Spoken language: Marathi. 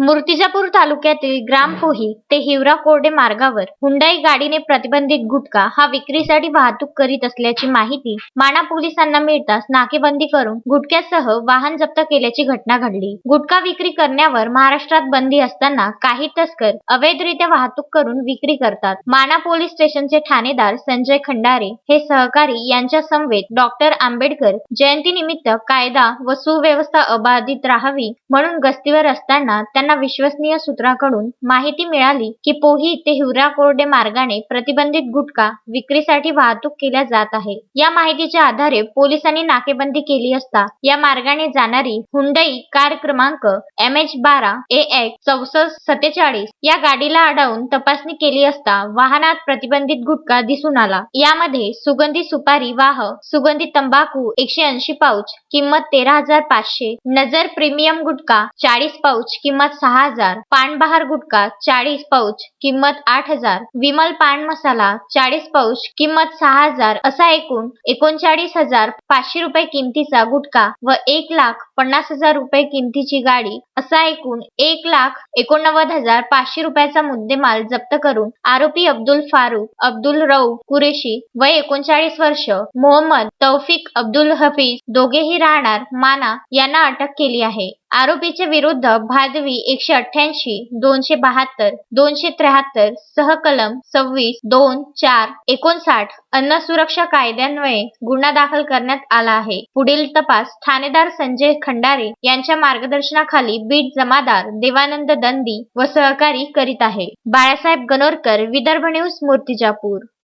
मूर्तिजापूर तालुक्यातील ग्रामपोही ते हिवरा कोरडे मार्गावर हुंडाई गाडीने प्रतिबंधित गुटखा हा विक्रीसाठी वाहतूक करीत असल्याची माहिती माणा पोलिसांना मिळताच नाकेबंदी करून गुटख्यासह वाहन जप्त केल्याची घटना घडली. गुटखा विक्री करण्यावर महाराष्ट्रात बंदी असताना काही तस्कर अवैधरित्या वाहतूक करून विक्री करतात. माणा पोलीस स्टेशनचे ठाणेदार संजय खंडारे हे सहकारी यांच्या समवेत डॉक्टर आंबेडकर जयंतीनिमित्त कायदा व सुव्यवस्था अबाधित राहावी म्हणून गस्तीवर असताना त्यांना विश्वसनीय सूत्राकडून माहिती मिळाली की पोही ते हिवरा कोरडे मार्गाने प्रतिबंधित गुटखा विक्रीसाठी वाहतूक केल्या जात आहे. या माहितीच्या आधारे पोलिसांनी नाकेबंदी केली असता या मार्गाने जाणारी हुंडई कार क्रमांक एम एच बारा ए एक्स चौसष्ट सत्तेचाळीस या गाडीला अडवून तपासणी केली असता वाहनात प्रतिबंधित गुटखा दिसून आला. यामध्ये सुगंधी सुपारी वाह सुगंधी तंबाखू एकशे ऐंशी पाऊच किंमत तेरा हजार पाचशे नजर प्रीमियम गुटखा चाळीस पाऊच किंमत सहा हजार पानबहार गुटखा चाळीस पाऊच किंमत आठ हजार विमल पान मसाला चाळीस पाऊच किंमत सहा हजार असा एकूण एकोणचाळीस हजार पाचशे रुपये किमतीचा गुटखा व एक लाख पन्नास हजार रुपये किमतीची गाडी असा एकूण एक लाख एकोणनव्वद हजार पाचशे रुपयाचा मुद्देमाल जप्त करून आरोपी अब्दुल फारुख अब्दुल रऊफ कुरेशी वय एकोणचाळीस वर्ष मोहम्मद तौफिक अब्दुल हफीज दोघेही राहणार माना यांना अटक केली आहे. आरोपीच्या विरुद्ध भादवी एकशे अठ्ठ्याऐंशी दोनशे बहात्तर दोनशे त्र्याहत्तर सहकलम सव्वीस दोन चार एकोणसाठ अन्न सुरक्षा कायद्यान्वये गुन्हा दाखल करण्यात आला आहे. पुढील तपास ठाणेदार संजय खंडारे यांच्या मार्गदर्शनाखाली बीट जमादार देवानंद दंदी व सहकारी करीत आहे. बाळासाहेब गणोरकर विदर्भ न्यूज मूर्तिजापूर.